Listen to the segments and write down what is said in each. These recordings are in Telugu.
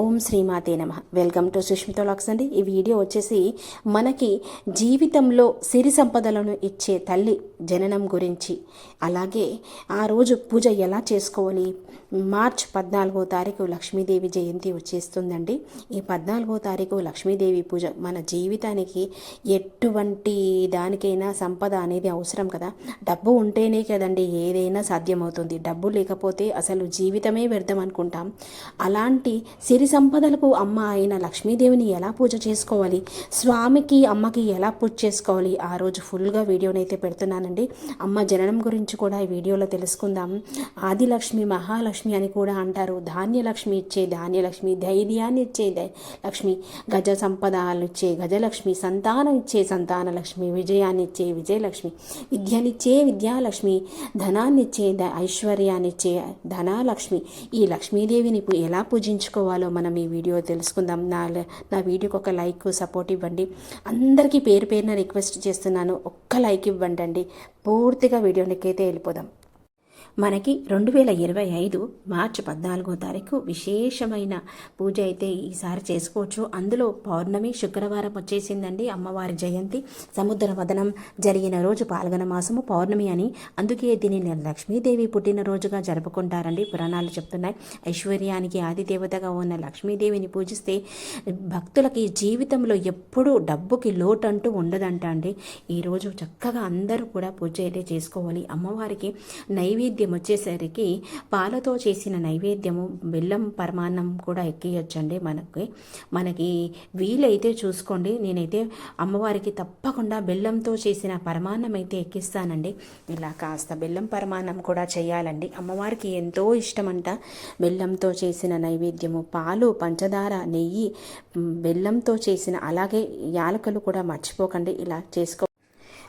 ఓం శ్రీమాతే నమ. వెల్కమ్ టు సుష్మితోలాక్స్ అండి. ఈ వీడియో వచ్చేసి మనకి జీవితంలో సిరి సంపదలను ఇచ్చే తల్లి జననం గురించి అలాగే ఆ రోజు పూజ ఎలా చేసుకోవాలి మార్చ్ పద్నాలుగో తారీఖు లక్ష్మీదేవి జయంతి వచ్చేస్తుందండి. ఈ పద్నాలుగో తారీఖు లక్ష్మీదేవి పూజ మన జీవితానికి ఎటువంటి దానికైనా సంపద అనేది అవసరం కదా. డబ్బు ఉంటేనే కదండి ఏదైనా సాధ్యమవుతుంది. డబ్బు లేకపోతే అసలు జీవితమే వ్యర్థం అనుకుంటాం. అలాంటి సిరి సంపదలకు అమ్మ అయిన లక్ష్మీదేవిని ఎలా పూజ చేసుకోవాలి? స్వామికి అమ్మకి ఎలా పూజ చేసుకోవాలి? ఆ రోజు ఫుల్గా వీడియోనైతే పెడుతున్నానండి. అమ్మ జననం గురించి కూడా ఈ వీడియోలో తెలుసుకుందాం. ఆదిలక్ష్మి మహాలక్ష్మి అని కూడా అంటారు. ధాన్యలక్ష్మి ఇచ్చే ధాన్యలక్ష్మి ధైర్యాన్ని ఇచ్చే లక్ష్మి గజ సంపదాలు ఇచ్చే గజలక్ష్మి సంతానం ఇచ్చే సంతానలక్ష్మి విజయాన్ని ఇచ్చే విజయలక్ష్మి విద్యనిచ్చే విద్యాలక్ష్మి ధనాన్నిచ్చే ఐశ్వర్యాన్నిచ్చే ధనాలక్ష్మి. ఈ లక్ష్మీదేవిని ఎలా పూజించుకోవాలో మనం ఈ వీడియో తెలుసుకుందాం. నా నా వీడియోకి ఒక లైక్ సపోర్ట్ ఇవ్వండి. అందరికీ పేరు పేరున రిక్వెస్ట్ చేస్తున్నాను. ఒక్క లైక్ ఇవ్వండి అండి పూర్తిగా వీడియోనికైతే వెళ్ళిపోదాం. మనకి రెండు వేల ఇరవై ఐదు మార్చి పద్నాలుగో తారీఖు విశేషమైన పూజ అయితే ఈసారి చేసుకోవచ్చు. అందులో పౌర్ణమి శుక్రవారం వచ్చేసిందండి అమ్మవారి జయంతి. సముద్ర వదనం జరిగిన రోజు పాల్గొన మాసము పౌర్ణమి అని. అందుకే దీనిని లక్ష్మీదేవి పుట్టినరోజుగా జరుపుకుంటారండి. పురాణాలు చెప్తున్నాయి. ఐశ్వర్యానికి ఆదిదేవతగా ఉన్న లక్ష్మీదేవిని పూజిస్తే భక్తులకి జీవితంలో ఎప్పుడూ డబ్బుకి లోటు అంటూ ఉండదంట అండి ఈరోజు చక్కగా అందరూ కూడా పూజ అయితే చేసుకోవాలి. అమ్మవారికి నైవేద్యం వచ్చేసరికి పాలతో చేసిన నైవేద్యము బెల్లం పరమాన్నం కూడా ఎక్కియొచ్చండి మనకి. మనకి వీలైతే చూసుకోండి. నేనైతే అమ్మవారికి తప్పకుండా బెల్లంతో చేసిన పరమాన్నం అయితే ఎక్కిస్తానండి. ఇలా కాస్త బెల్లం పరమాన్నం కూడా చేయాలండి. అమ్మవారికి ఎంతో ఇష్టమంట బెల్లంతో చేసిన నైవేద్యము పాలు పంచదార నెయ్యి బెల్లంతో చేసిన అలాగే యాలకులు కూడా మర్చిపోకండి. ఇలా చేసుకో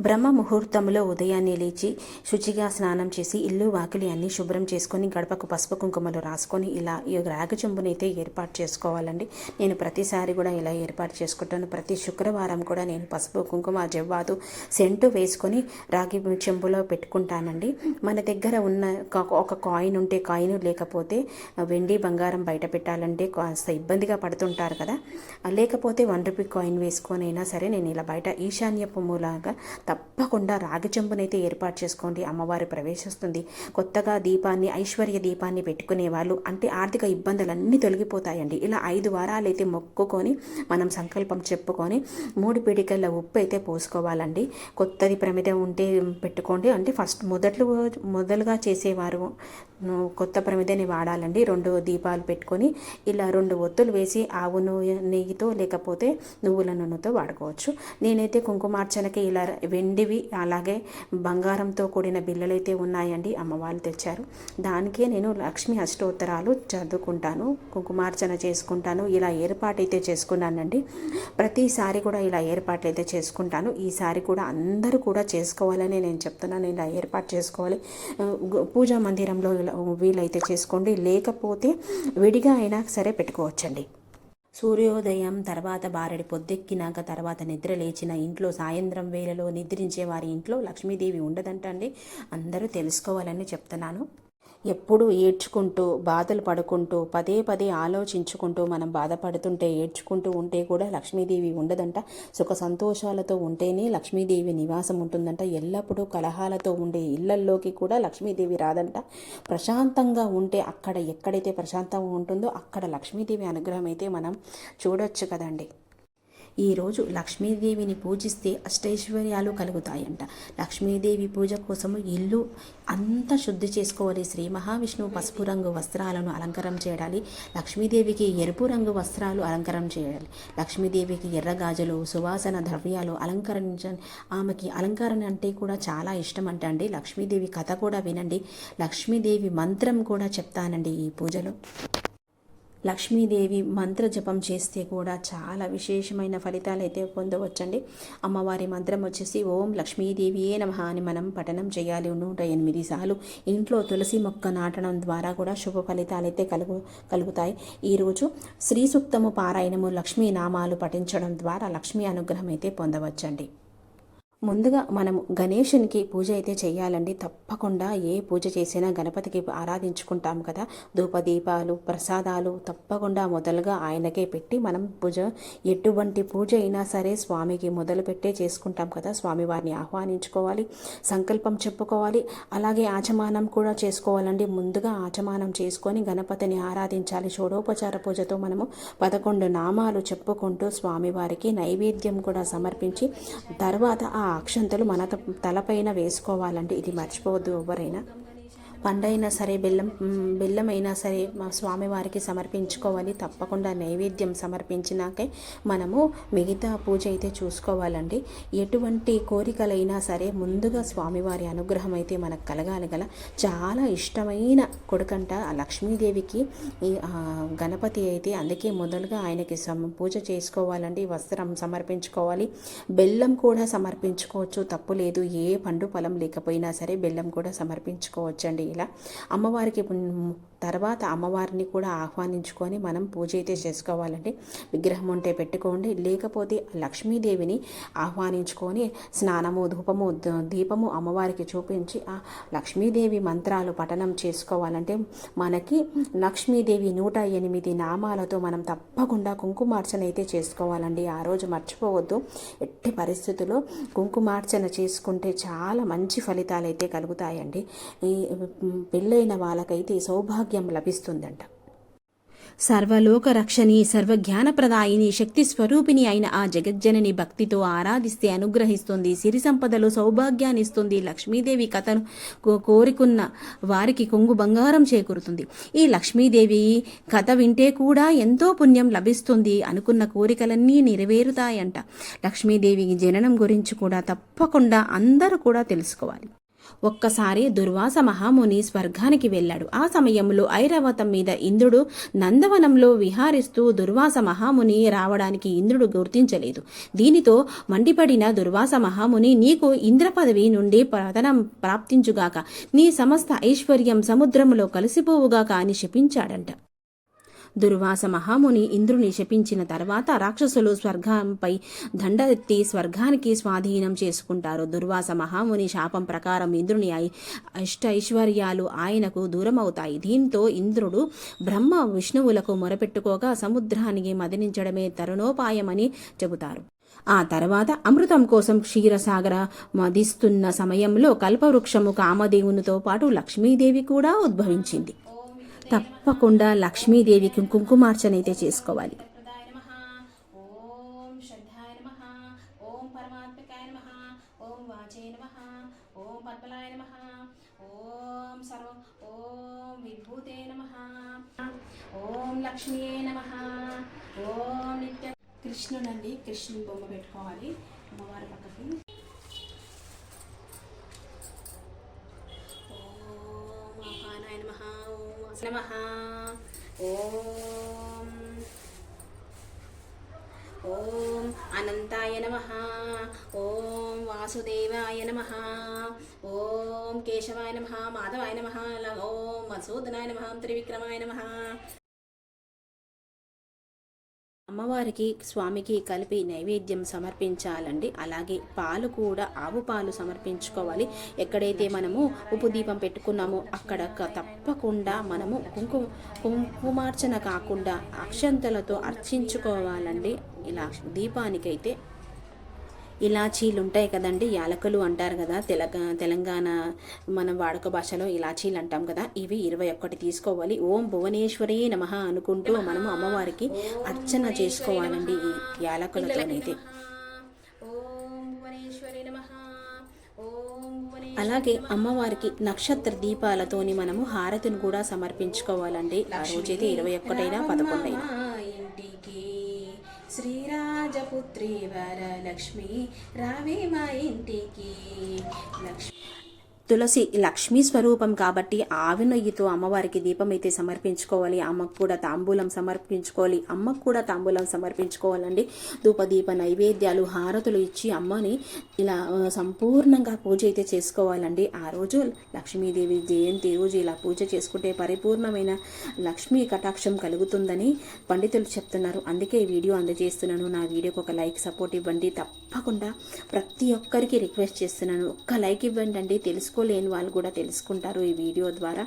బ్రహ్మ ముహూర్తంలో ఉదయాన్నే లేచి శుచిగా స్నానం చేసి ఇల్లు వాకిలి అన్ని శుభ్రం చేసుకొని గడపకు పసుపు కుంకుమలు రాసుకొని ఇలా ఈ రాగి చెంబునైతే ఏర్పాటు చేసుకోవాలండి. నేను ప్రతిసారి కూడా ఇలా ఏర్పాటు చేసుకుంటాను. ప్రతి శుక్రవారం కూడా నేను పసుపు కుంకుమ జవ్వాదు సెంటు వేసుకొని రాగి చెంబులో పెట్టుకుంటానండి. మన దగ్గర ఉన్న ఒక- కాయిన్ ఉంటే కాయిన్ లేకపోతే వెండి బంగారం బయట పెట్టాలంటే కాస్త ఇబ్బందిగా పడుతుంటారు కదా. లేకపోతే వన్ రూపీ కాయిన్ వేసుకొని అయినా సరే నేను ఇలా బయట ఈశాన్యపు మూలాగా తప్పకుండా రాగి చెంబునైతే ఏర్పాటు చేసుకోండి. అమ్మవారు ప్రవేశిస్తుంది. కొత్తగా దీపాన్ని ఐశ్వర్య దీపాన్ని పెట్టుకునే వాళ్ళు అంటే ఆర్థిక ఇబ్బందులన్నీ తొలగిపోతాయండి. ఇలా ఐదు వారాలు అయితే మొక్కుకొని మనం సంకల్పం చెప్పుకొని మూడు పిడికల ఉప్పు అయితే పోసుకోవాలండి. కొత్తది ప్రమిదం ఉంటే పెట్టుకోండి. అంటే ఫస్ట్ మొదట్లు మొదలుగా చేసేవారు కొత్త ప్రమిదని వాడాలండి. రెండు దీపాలు పెట్టుకొని ఇలా రెండు ఒత్తులు వేసి ఆవు నూనె నెయ్యితో లేకపోతే నువ్వుల నూనెతో వాడుకోవచ్చు. నేనైతే కుంకుమార్చనకి ఇలా వెండివి అలాగే బంగారంతో కూడిన బిళ్ళలైతే ఉన్నాయండి. అమ్మవాళ్ళు తెచ్చారు. దానికే నేను లక్ష్మీ అష్టోత్తరాలు చదువుకుంటాను కుంకుమార్చన చేసుకుంటాను ఇలా ఏర్పాటైతే చేసుకున్నానండి. ప్రతిసారి కూడా ఇలా ఏర్పాట్లు అయితే చేసుకుంటాను ఈసారి కూడా అందరూ కూడా చేసుకోవాలని నేను చెప్తున్నాను. ఇలా ఏర్పాటు చేసుకోవాలి. పూజా మందిరంలో ఇలా వీలైతే చేసుకోండి. లేకపోతే విడిగా అయినా సరే పెట్టుకోవచ్చండి. సూర్యోదయం తర్వాత బారెడి పొద్దెక్కినాక తర్వాత నిద్ర లేచిన ఇంట్లో సాయంత్రం వేళలో నిద్రించే వారి ఇంట్లో లక్ష్మీదేవి ఉండదంటండి. అందరూ తెలుసుకోవాలని చెప్తున్నాను. ఎప్పుడూ ఏడ్చుకుంటూ బాధలు పడుకుంటూ పదే పదే ఆలోచించుకుంటూ మనం బాధపడుతుంటే ఏడ్చుకుంటూ ఉంటే కూడా లక్ష్మీదేవి ఉండదంట. సుఖ సంతోషాలతో ఉంటేనే లక్ష్మీదేవి నివాసం ఉంటుందంట. ఎల్లప్పుడూ కలహాలతో ఉండే ఇళ్ళల్లోకి కూడా లక్ష్మీదేవి రాదంట. ప్రశాంతంగా ఉంటే అక్కడ ఎక్కడైతే ప్రశాంతంగా ఉంటుందో అక్కడ లక్ష్మీదేవి అనుగ్రహం అయితే మనం చూడొచ్చు కదండి. ఈరోజు లక్ష్మీదేవిని పూజిస్తే అష్టైశ్వర్యాలు కలుగుతాయంట. లక్ష్మీదేవి పూజ కోసము ఇల్లు అంతా శుద్ధి చేసుకోవాలి. శ్రీ మహావిష్ణువు పసుపు రంగు వస్త్రాలను అలంకరం చేయాలి. లక్ష్మీదేవికి ఎరుపు రంగు వస్త్రాలు అలంకరం చేయాలి. లక్ష్మీదేవికి ఎర్ర గాజులు సువాసన ద్రవ్యాలు అలంకరించ ఆమెకి అలంకరణ అంటే కూడా చాలా ఇష్టం అంట అండి. లక్ష్మీదేవి కథ కూడా వినండి. లక్ష్మీదేవి మంత్రం కూడా చెప్తానండి ఈ పూజలో. లక్ష్మీదేవి మంత్ర జపం చేస్తే కూడా చాలా విశేషమైన ఫలితాలు అయితే పొందవచ్చండి. అమ్మవారి మంత్రం వచ్చేసి ఓం లక్ష్మీదేవియే నమ అని మనం పఠనం చేయాలి. నూట ఎనిమిది సార్లు ఇంట్లో తులసి మొక్క నాటడం ద్వారా కూడా శుభ ఫలితాలు అయితే కలుగు కలుగుతాయి. ఈరోజు శ్రీ సూక్తము పారాయణము లక్ష్మీ నామాలు పఠించడం ద్వారా లక్ష్మీ అనుగ్రహం అయితే పొందవచ్చండి. ముందుగా మనము గణేషునికి పూజ అయితే చేయాలండి. తప్పకుండా ఏ పూజ చేసినా గణపతికి ఆరాధించుకుంటాం కదా. ధూపదీపాలు ప్రసాదాలు తప్పకుండా మొదలుగా ఆయనకే పెట్టి మనం పూజ ఎటువంటి పూజ అయినా సరే స్వామికి మొదలు పెట్టే చేసుకుంటాం కదా. స్వామివారిని ఆహ్వానించుకోవాలి సంకల్పం చెప్పుకోవాలి అలాగే ఆచమానం కూడా చేసుకోవాలండి. ముందుగా ఆచమానం చేసుకొని గణపతిని ఆరాధించాలి. షోడోపచార పూజతో మనము పదకొండు నామాలు చెప్పుకుంటూ స్వామివారికి నైవేద్యం కూడా సమర్పించి తర్వాత ఆ అక్షంతలు మన తలపైన వేసుకోవాలంటే ఇది మర్చిపోవద్దు ఎవరైనా. పండైనా సరే బెల్లం బెల్లమైనా బెల్లం అయినా సరే మా స్వామివారికి సమర్పించుకోవాలి. తప్పకుండా నైవేద్యం సమర్పించినాకే మనము మిగతా పూజ అయితే చూసుకోవాలండి. ఎటువంటి కోరికలైనా సరే ముందుగా స్వామివారి అనుగ్రహం అయితే మనకు కలగాలి గల చాలా ఇష్టమైన కొడుకంట లక్ష్మీదేవికి. ఈ గణపతి అయితే అందుకే మొదలుగా ఆయనకి సమ పూజ చేసుకోవాలండి. వస్త్రం సమర్పించుకోవాలి. బెల్లం కూడా సమర్పించుకోవచ్చు. తప్పు లేదు. ఏ పండు ఫలం లేకపోయినా సరే బెల్లం కూడా సమర్పించుకోవచ్చండి. ఇలా అమ్మవారికి తర్వాత అమ్మవారిని కూడా ఆహ్వానించుకొని మనం పూజ అయితే చేసుకోవాలండి. విగ్రహం ఉంటే పెట్టుకోండి. లేకపోతే లక్ష్మీదేవిని ఆహ్వానించుకొని స్నానము ధూపము దీపము అమ్మవారికి చూపించి ఆ లక్ష్మీదేవి మంత్రాలు పఠనం చేసుకోవాలంటే మనకి లక్ష్మీదేవి నూట ఎనిమిది నామాలతో మనం తప్పకుండా కుంకుమార్చన అయితే చేసుకోవాలండి. ఆ రోజు మర్చిపోవద్దు. ఎట్టి పరిస్థితుల్లో కుంకుమార్చన చేసుకుంటే చాలా మంచి ఫలితాలు అయితే కలుగుతాయండి. ఈ పెళ్ళైన వాళ్ళకైతే సౌభాగ్య లభిస్తుందంట. సర్వలోక రక్షణి సర్వజ్ఞానప్రదాయిని శక్తి స్వరూపిణి అయిన ఆ జగజ్జనని భక్తితో ఆరాధిస్తే అనుగ్రహిస్తుంది సిరి సంపదలు సౌభాగ్యాన్ని ఇస్తుంది లక్ష్మీదేవి కథను కో- కోరుకున్న వారికి కొంగు బంగారం చేకూరుతుంది. ఈ లక్ష్మీదేవి కథ వింటే కూడా ఎంతో పుణ్యం లభిస్తుంది అనుకున్న కోరికలన్నీ నెరవేరుతాయంట. లక్ష్మీదేవి జననం గురించి కూడా తప్పకుండా అందరూ కూడా తెలుసుకోవాలి. ఒక్కసారి దుర్వాస మహాముని స్వర్గానికి వెళ్ళాడు. ఆ సమయంలో ఐరావతం మీద ఇంద్రుడు నందవనంలో విహారిస్తూ దుర్వాస మహాముని రావడానికి ఇంద్రుడు గుర్తించలేదు. దీనితో మండిపడిన దుర్వాస మహాముని నీకు ఇంద్ర పదవి నుండి పతనం ప్రాప్తించుగాక నీ సమస్త ఐశ్వర్యం సముద్రములో కలిసిపోవుగాక అని శపించాడంట. దుర్వాస మహాముని ఇంద్రుని శపించిన తర్వాత రాక్షసులు స్వర్గంపై దండెత్తి స్వర్గానికి స్వాధీనం చేసుకుంటారు. దుర్వాస మహాముని శాపం ప్రకారం ఇంద్రుని ఐ- అష్ట ఐశ్వర్యాలు ఆయనకు దూరమవుతాయి. దీంతో ఇంద్రుడు బ్రహ్మ విష్ణువులకు మొరపెట్టుకోగా సముద్రానికి మదనించడమే తరుణోపాయమని చెబుతారు. ఆ తర్వాత అమృతం కోసం క్షీరసాగర మదిస్తున్న సమయంలో కల్పవృక్షము కామదేవునితో పాటు లక్ష్మీదేవి కూడా ఉద్భవించింది. తప్పకుండా లక్ష్మీదేవికి కుంకుమార్చన అయితే చేసుకోవాలి. ఓం శ్రద్ధాయ నమః ఓం పరమాత్మకాయ నమః ఓం వాచే నమః ఓం పద్మలాయ నమః ఓం సర్వ ఓం విభూతే నమః ఓం లక్ష్మీయే నమః ఓం నిత్య కృష్ణుడండి కృష్ణుని బొమ్మ పెట్టుకోవాలి. అమ్మవారి పక్కకి. ఓం అనంతాయ నమ. ఓం వాసుదేవాయ నమ. ఓం కేశవాయ నమ మాధవాయ నమ ఓం మసూదనాయ నమ త్రివిక్రమాయ నమ. అమ్మవారికి స్వామికి కలిపి నైవేద్యం సమర్పించాలండి. అలాగే పాలు కూడా ఆవు పాలు సమర్పించుకోవాలి. ఎక్కడైతే మనము ఉప్పు దీపం పెట్టుకున్నామో అక్కడ తప్పకుండా మనము కుంకుమ కుంకుమార్చన కాకుండా అక్షంతలతో అర్చించుకోవాలండి. ఇలా దీపానికైతే ఇలాచీలు ఉంటాయి కదండి యాలకులు అంటారు కదా తెలగ తెలంగాణ మన వాడుక భాషలో ఇలాచీలు అంటాం కదా ఇవి ఇరవై ఒక్కటి తీసుకోవాలి. ఓం భువనేశ్వరి నమః అనుకుంటూ మనము అమ్మవారికి అర్చన చేసుకోవాలండి ఈ యాలకులతోనైతే. అలాగే అమ్మవారికి నక్షత్ర దీపాలతోని మనము హారతిని కూడా సమర్పించుకోవాలండి. ఆ రోజైతే ఇరవై ఒక్కటైనా పదకొండైనా. శ్రీరాజపుత్రి వరలక్ష్మి రావే మా ఇంటికి. లక్ష్మి తులసి లక్ష్మీ స్వరూపం కాబట్టి ఆవి నెయ్యితో అమ్మవారికి దీపం అయితే సమర్పించుకోవాలి. అమ్మకు కూడా తాంబూలం సమర్పించుకోవాలి. అమ్మకు కూడా తాంబూలం సమర్పించుకోవాలండి. ధూపదీప నైవేద్యాలు హారతులు ఇచ్చి అమ్మని ఇలా సంపూర్ణంగా పూజ అయితే చేసుకోవాలండి. ఆ రోజు లక్ష్మీదేవి జయంతి రోజు ఇలా పూజ చేసుకుంటే పరిపూర్ణమైన లక్ష్మీ కటాక్షం కలుగుతుందని పండితులు చెప్తున్నారు. అందుకే ఈ వీడియో అందజేస్తున్నాను. నా వీడియోకి ఒక లైక్ సపోర్ట్ ఇవ్వండి. తప్పకుండా ప్రతి ఒక్కరికి రిక్వెస్ట్ చేస్తున్నాను. ఒక్క లైక్ ఇవ్వండి అండి తెలుసు తెలుసుకోలేని వాళ్ళు కూడా తెలుసుకుంటారు ఈ వీడియో ద్వారా.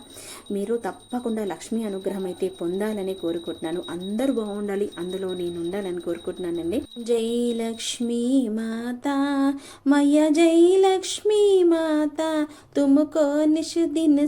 మీరు తప్పకుండా లక్ష్మీ అనుగ్రహం అయితే పొందాలని కోరుకుంటున్నాను. అందరూ బాగుండాలి. అందులో నేను ఉండాలని కోరుకుంటున్నానండి. జై లక్ష్మీ మాత మయ జై లక్ష్మీ మాత తుమ్ముకో నిషు దిన